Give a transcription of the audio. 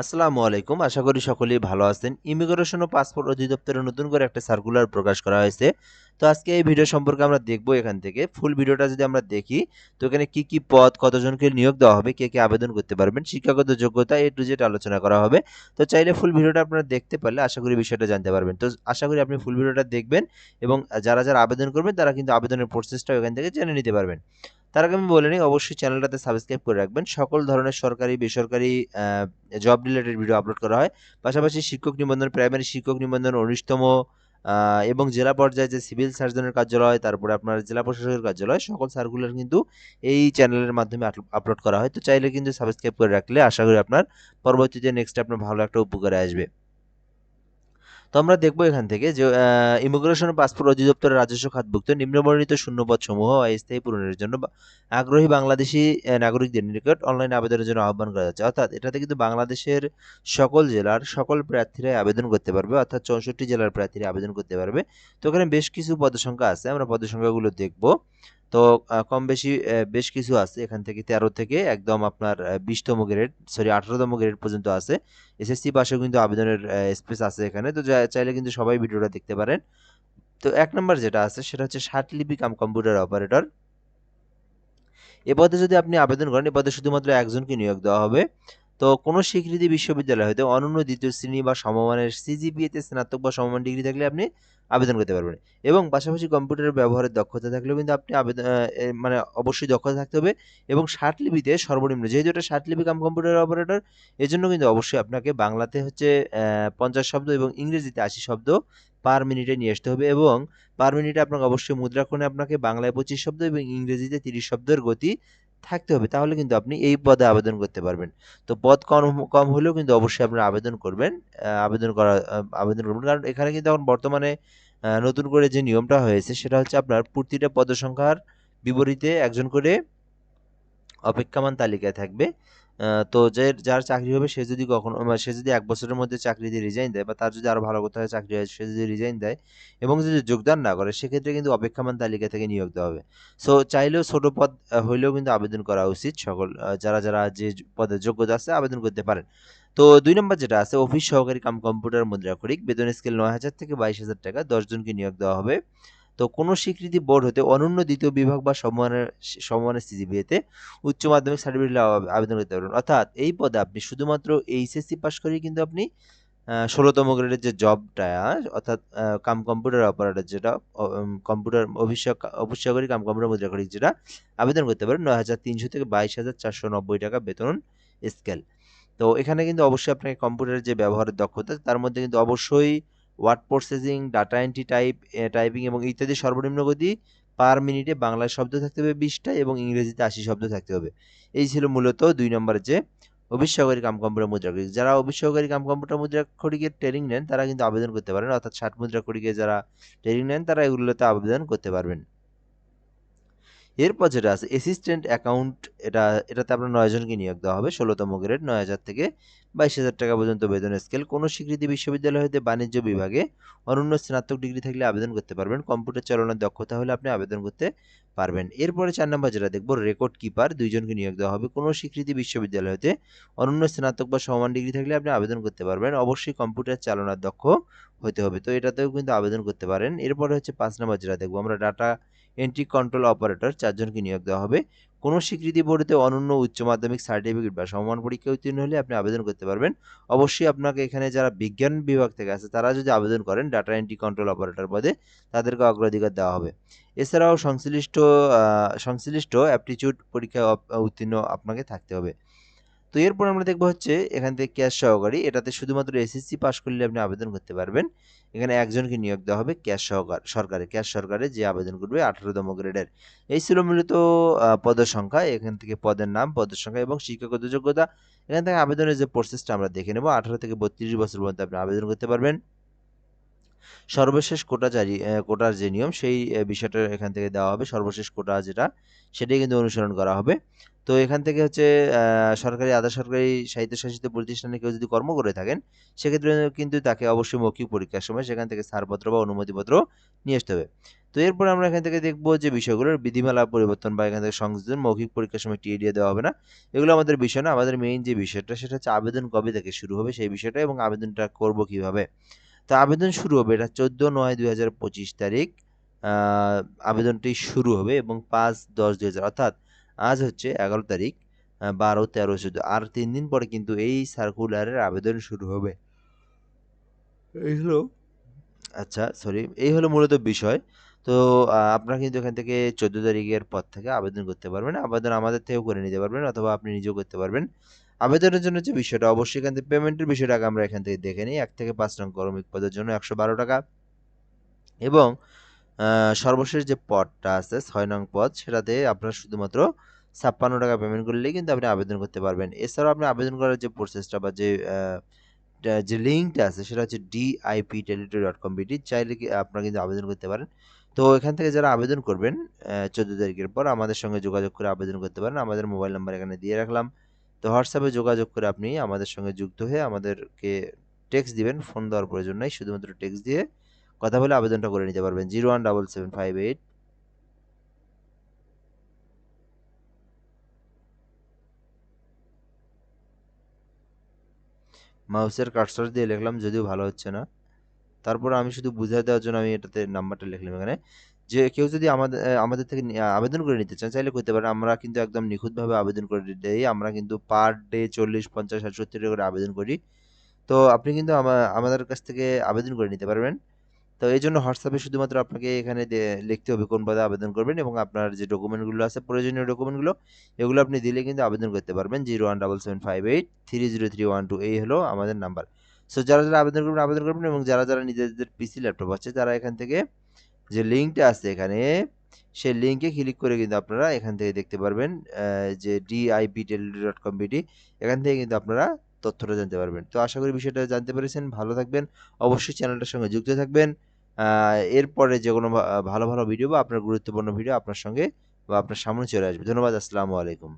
আসসালামু আলাইকুম। আশা করি সকলেই ভালো আছেন। ইমিগ্রেশন ও পাসপোর্ট অধিদপ্তরে নতুন করে একটা সার্কুলার প্রকাশ করা হয়েছে। তো আজকে এই ভিডিও সম্পর্কে আমরা দেখব এখান থেকে। ফুল ভিডিওটা যদি আমরা দেখি, তো এখানে কি কি পদ, কতজনকে নিয়োগ দেওয়া হবে, কে কে আবেদন করতে পারবেন, শিক্ষাগত যোগ্যতা এ টু জেড আলোচনা করা হবে। তো চাইলে ফুল ভিডিওটা আপনারা দেখতে পারলে আশা করি বিষয়টা জানতে পারবেন। তো আশা করি আপনি ফুল ভিডিওটা দেখবেন এবং যারা যারা আবেদন করবেন, তারা কিন্তু আবেদনের প্রসেসটা এখান থেকে জেনে নিতে পারবেন। তার আগে আমি বলে নিই, অবশ্যই চ্যানেলটাতে সাবস্ক্রাইব করে রাখবেন। সকল ধরনের সরকারি, বেসরকারি জব রিলেটেড ভিডিও আপলোড করা হয়। পাশাপাশি শিক্ষক নিবন্ধন প্রাইমারি শিক্ষক নিবন্ধন, উনিশতম এবং জেলা পর্যায়ে যে সিভিল সার্জনের কার্যালয়, তারপরে আপনার জেলা প্রশাসকের কার্যালয়, সকল সার্কুলার কিন্তু এই চ্যানেলের মাধ্যমে আপলোড করা হয়। তো চাইলে কিন্তু সাবস্ক্রাইব করে রাখলে আশা করি আপনার পরবর্তীতে নেক্সট আপনার ভালো একটা উপকারে আসবে। তো আমরা দেখব এখান থেকে যে ইমিগ্রেশন পাসপোর্ট অধিদপ্তরের রাজস্ব খাতভুক্ত নিম্নবর্ণিত শূন্যপদ সমূহ অস্থায়ী পূরণের জন্য আগ্রহী বাংলাদেশি নাগরিকদের নিকট অনলাইন আবেদনের জন্য আহ্বান করা যাচ্ছে। অর্থাৎ এটাতে কিন্তু বাংলাদেশের সকল জেলার সকল প্রার্থীরাই আবেদন করতে পারবে, অর্থাৎ চৌষট্টি জেলার প্রার্থীরা আবেদন করতে পারবে। তো এখানে বেশ কিছু পদসংখ্যা আছে, আমরা পদসংখ্যাগুলো দেখব। তো কম বেশি বেশ কিছু আছে। এখান থেকে তেরো থেকে একদম আপনার বিশতম গ্রেড সরি আঠারোতম গ্রেড পর্যন্ত আছে। এসএসসি পাশেও কিন্তু আবেদনের স্পেস আছে এখানে। তো চাইলে কিন্তু সবাই ভিডিওটা দেখতে পারেন। তো এক নম্বর যেটা আছে, সেটা হচ্ছে লিপি কাম কম্পিউটার অপারেটর। এ পদে যদি আপনি আবেদন করেন, এ পদে শুধুমাত্র একজনকে নিয়োগ দেওয়া হবে। তো কোনো স্বীকৃতি বিশ্ববিদ্যালয় হয়তো অনন্য দ্বিতীয় শ্রেণি বা সমমানের সিজিপিএতে স্নাতক বা সমমান ডিগ্রি থাকলে আপনি আবেদন করতে পারবেন। এবং পাশাপাশি কম্পিউটার ব্যবহারের দক্ষতা থাকলেও কিন্তু আপনি আবেদন মানে অবশ্যই দক্ষতা থাকতে হবে এবং লিপিতে সর্বনিম্ন, যেহেতু এটা লিপি কাম কম্পিউটার অপারেটর, এজন্য কিন্তু অবশ্যই আপনাকে বাংলাতে হচ্ছে পঞ্চাশ শব্দ এবং ইংরেজিতে আশি শব্দ পার মিনিটে নিয়ে আসতে হবে এবং পার মিনিটে আপনাকে অবশ্যই মুদ্রাক্ষণে আপনাকে বাংলায় পঁচিশ শব্দ এবং ইংরেজিতে তিরিশ শব্দের গতি থাকতে হবে, তাহলে কিন্তু আপনি এই পদে আবেদন করতে পারবেন। তো পদ কম কম হলেও কিন্তু অবশ্যই আপনারা আবেদন করবেন আবেদন করা আবেদন করবেন। কারণ এখানে কিন্তু এখন বর্তমানে নতুন করে যে নিয়মটা হয়েছে, সেটা হচ্ছে আপনার প্রতিটা পদসংখ্যার বিপরীতে একজন করে অপেক্ষামান তালিকায় থাকবে। তো যে যার চাকরি হবে, সে যদি কখনো সে যদি এক বছরের মধ্যে চাকরি দিয়ে রিজাইন দেয়, বা তার যদি আরও ভালো কোথাও চাকরি হয়, সে যদি রিজাইন দেয়, এবং যদি যোগদান না করে, সেক্ষেত্রে কিন্তু অপেক্ষামান তালিকা থেকে নিয়োগ দেওয়া হবে। সো চাইলেও ছোট পদ হইলেও কিন্তু আবেদন করা উচিত সকল যারা যারা যে পদের যোগ্যতা আছে, আবেদন করতে পারেন। তো দুই নম্বর যেটা আছে অফিস সহকারী কাম কম্পিউটার মুদ্রাক্ষরিক, বেতন স্কেল নয় হাজার থেকে বাইশ হাজার টাকা দশজনকে নিয়োগ দেওয়া হবে। তো কোনো স্বীকৃতি বোর্ড হতে অনন্য দ্বিতীয় বিভাগ বা সম্মানের সমমানের সিজিবিএতে উচ্চ মাধ্যমিক সার্টিফিকেট আবেদন করতে পারবেন। অর্থাৎ এই পদে আপনি শুধুমাত্র এইচএসসি পাস করেই কিন্তু আপনি ষোলোতম গ্রেডের যে জবটা অর্থাৎ কাম কম্পিউটার অপারেটর যেটা কম্পিউটার অভিষেক অবশ্যকরী কাম কম্পিউটার মুদ্রাকরিক যেটা আবেদন করতে পারেন নয় হাজার তিনশো থেকে বাইশ হাজার চারশো নব্বই টাকা বেতন স্কেল তো এখানে কিন্তু অবশ্যই আপনাকে কম্পিউটারের যে ব্যবহারের দক্ষতা, তার মধ্যে কিন্তু অবশ্যই word processing data entry type typing এবং ইত্যাদি সর্বনিম্ন গতি পার মিনিটে বাংলায় শব্দ থাকতে হবে বিশটা এবং ইংরেজিতে আশি শব্দ থাকতে হবে। এই ছিল মূলত দুই নম্বর যে অভিসহকারী কাম কম্পিউটার মুদ্রা খড়িক যারা অভিসহকারী কাম কম্পিউটার মুদ্রা খড়িকের ট্রেনিং নেন, তারা কিন্তু আবেদন করতে পারেন। অর্থাৎ ষাট মুদ্রা খড়িকে যারা ট্রেনিং নেন, তারা এগুলোতে আবেদন করতে পারবেন। এরপর যেটা আছে অ্যাসিস্ট্যান্ট অ্যাকাউন্ট এটা, এটাতে আপনার নয় জনকে নিয়োগ দেওয়া হবে, ষোলোতম গ্রেড নয় হাজার থেকে বাইশ হাজার টাকা পর্যন্ত বেতন স্কেল কোনো স্বীকৃতি বিশ্ববিদ্যালয় হতে বাণিজ্য বিভাগে অনন্য স্নাতক ডিগ্রি থাকলে আবেদন করতে পারবেন। কম্পিউটার চালানোর দক্ষতা হলে আপনি আবেদন করতে পারবেন। এরপরে চার নম্বর যেটা দেখব রেকর্ড কিপার দুইজনকে নিয়োগ দেওয়া হবে। কোনো স্বীকৃতি বিশ্ববিদ্যালয় হতে অনন্য স্নাতক বা সমান ডিগ্রি থাকলে আপনি আবেদন করতে পারবেন। অবশ্যই কম্পিউটার চালানোর দক্ষ হতে হবে। তো এটাতেও কিন্তু আবেদন করতে পারেন। এরপরে হচ্ছে পাঁচ নম্বর যেটা দেখব, আমরা ডাটা এন্ট্রি কন্ট্রোল অপারেটর চারজনকে নিয়োগ দেওয়া হবে। কোনো স্বীকৃতি বোর্ডে অনন্য উচ্চ মাধ্যমিক সার্টিফিকেট বা সমান পরীক্ষা উত্তীর্ণ হলে আপনি আবেদন করতে পারবেন। অবশ্যই আপনাকে এখানে যারা বিজ্ঞান বিভাগ থেকে আছে তারা যদি আবেদন করেন ডাটা এন্ট্রি কন্ট্রোল অপারেটর পদে, তাদেরকে অগ্রাধিকার দেওয়া হবে। এছাড়াও সংশ্লিষ্ট সংশ্লিষ্ট অ্যাপটিচিউড পরীক্ষা উত্তীর্ণ আপনাকে থাকতে হবে। তো এরপর আমরা দেখব হচ্ছে এখান থেকে ক্যাশ সহকারী। এটাতে শুধুমাত্র এসএসসি পাস করলে আপনি আবেদন করতে পারবেন। এখানে একজনকে নিয়োগ দেওয়া হবে ক্যাশ সহকার সরকারে ক্যাশ সরকারে যে আবেদন করবে আঠারোতম গ্রেডের। এই ছিল মূলত পদের সংখ্যা। এখান থেকে পদের নাম, পদের সংখ্যা এবং শিক্ষাগত যোগ্যতা। এখান থেকে আবেদনের যে প্রসেসটা আমরা দেখে নেব। আঠারো থেকে বত্রিশ বছর পর্যন্ত আপনি আবেদন করতে পারবেন। সর্বশেষ কোটা জারি কোটার যে নিয়ম, সেই বিষয়টা এখান থেকে দেওয়া হবে। সর্বশেষ কোটা যেটা, সেটাই কিন্তু অনুসরণ করা হবে। তো এখান থেকে হচ্ছে সরকারি আধা সরকারি স্বায়ত্তশাসিত প্রতিষ্ঠানে কেউ যদি কর্ম করে থাকেন, সেক্ষেত্রে কিন্তু তাকে অবশ্যই মৌখিক পরীক্ষার সময় সেখান থেকে ছাড়পত্র বা অনুমতিপত্র নিয়ে আসতে হবে। তো এরপর আমরা এখান থেকে দেখব যে বিষয়গুলোর বিধিমালা পরিবর্তন বা এখান থেকে সংযোজন, মৌখিক পরীক্ষার সময় টিএডিএ দেওয়া হবে না। এগুলো আমাদের বিষয় না, আমাদের মেইন যে বিষয়টা, সেটা হচ্ছে আবেদন কবে থেকে শুরু হবে, সেই বিষয়টা এবং আবেদনটা করব কীভাবে। তো আবেদন শুরু হবে এটা চোদ্দ নয় দুই হাজার পঁচিশ তারিখ। আবেদনটি শুরু হবে এবং পাঁচ দশ দুই হাজার অর্থাৎ আজ হচ্ছে এগারো তারিখ বারো তেরো চোদ্দ আর তিন দিন পরে কিন্তু এই সার্কুলারের আবেদন শুরু হবে। এই হলো? আচ্ছা সরি এই হলো মূলত বিষয়। তো আপনারা কিন্তু এখান থেকে চোদ্দ তারিখের পর থেকে আবেদন করতে পারবেন। আবেদন আমাদের থেকেও করে নিতে পারবেন অথবা আপনি নিজেও করতে পারবেন। আবেদনের জন্য যে বিষয়টা, অবশ্যই এখান থেকে পেমেন্টের বিষয়টা আগে আমরা এখান থেকে দেখে নিই। এক থেকে পাঁচ নং কর্মিক পদের জন্য একশো বারো টাকা। এবং সর্বশেষ যে পদটা আছে, ছয় নং পদ, সেটাতে আপনার শুধুমাত্র ছাপ্পান্ন টাকা পেমেন্ট করলেই কিন্তু আপনি আবেদন করতে পারবেন। এছাড়াও আপনি আবেদন করার যে প্রসেসটা বা যে যে লিঙ্কটা আছে, সেটা হচ্ছে DIP territory dot com BD চাইলে কি আপনারা কিন্তু আবেদন করতে পারেন। তো এখান থেকে যারা আবেদন করবেন চোদ্দ তারিখের পর আমাদের সঙ্গে যোগাযোগ করে আবেদন করতে পারেন। আমাদের মোবাইল নাম্বার এখানে দিয়ে রাখলাম। তো হোয়াটসঅ্যাপে যোগাযোগ করে আপনি আমাদের সঙ্গে যুক্ত হয়ে আমাদেরকে টেক্সট দিবেন ফোন দেওয়ার প্রয়োজন নাই, শুধুমাত্র টেক্সট দিয়ে কথা বলে আবেদনটা করে নিতে পারবেন। Zero one double seven five eight. মাউসের কার্সর দিয়ে লিখলাম, যদিও ভালো হচ্ছে না। তারপর আমি শুধু বুঝিয়ে দেওয়ার জন্য আমি এটাতে নাম্বারটা লিখলাম এখানে। যে কেউ যদি আমাদের আমাদের থেকে আবেদন করে নিতে চান চাইলে করতে পারেন, আমরা কিন্তু একদম নিখুঁতভাবে আবেদন করে দেই, আমরা কিন্তু পার ডে চল্লিশ, পঞ্চাশ, ষাট, সত্তর টাকা করে আবেদন করি। তো আপনি কিন্তু আমাদের কাছ থেকে আবেদন করে নিতে পারবেন। তো এই জন্য হোয়াটসঅ্যাপে শুধুমাত্র আপনাকে এখানে লিখতে হবে কোন পদে আবেদন করবেন এবং আপনার যে ডকুমেন্টগুলো আছে, প্রয়োজনীয় ডকুমেন্টগুলো, এগুলো আপনি দিলে কিন্তু আবেদন করতে পারবেন। Zero one double seven five eight three zero three one two, এই হলো আমাদের নাম্বার। সো যারা যারা আবেদন করবেন আবেদন করবেন এবং যারা যারা নিজেদের পিসি ল্যাপটপ আছে, তারা এখান থেকে যে লিঙ্কটা আছে এখানে, সেই লিঙ্কে ক্লিক করে কিন্তু আপনারা এখান থেকে দেখতে পারবেন যে ডিআইপি টেলিডি ডট কম বিডি এখান থেকে কিন্তু আপনারা তথ্যটা জানতে পারবেন। তো আশা করি বিষয়টা জানতে পেরেছেন, ভালো থাকবেন, অবশ্যই চ্যানেলটার সঙ্গে যুক্ত থাকবেন। এরপরে যে কোনো ভালো ভালো ভিডিও বা আপনার গুরুত্বপূর্ণ ভিডিও আপনার সঙ্গে বা আপনার সামনে চলে আসবে। ধন্যবাদ, আসসালামু আলাইকুম।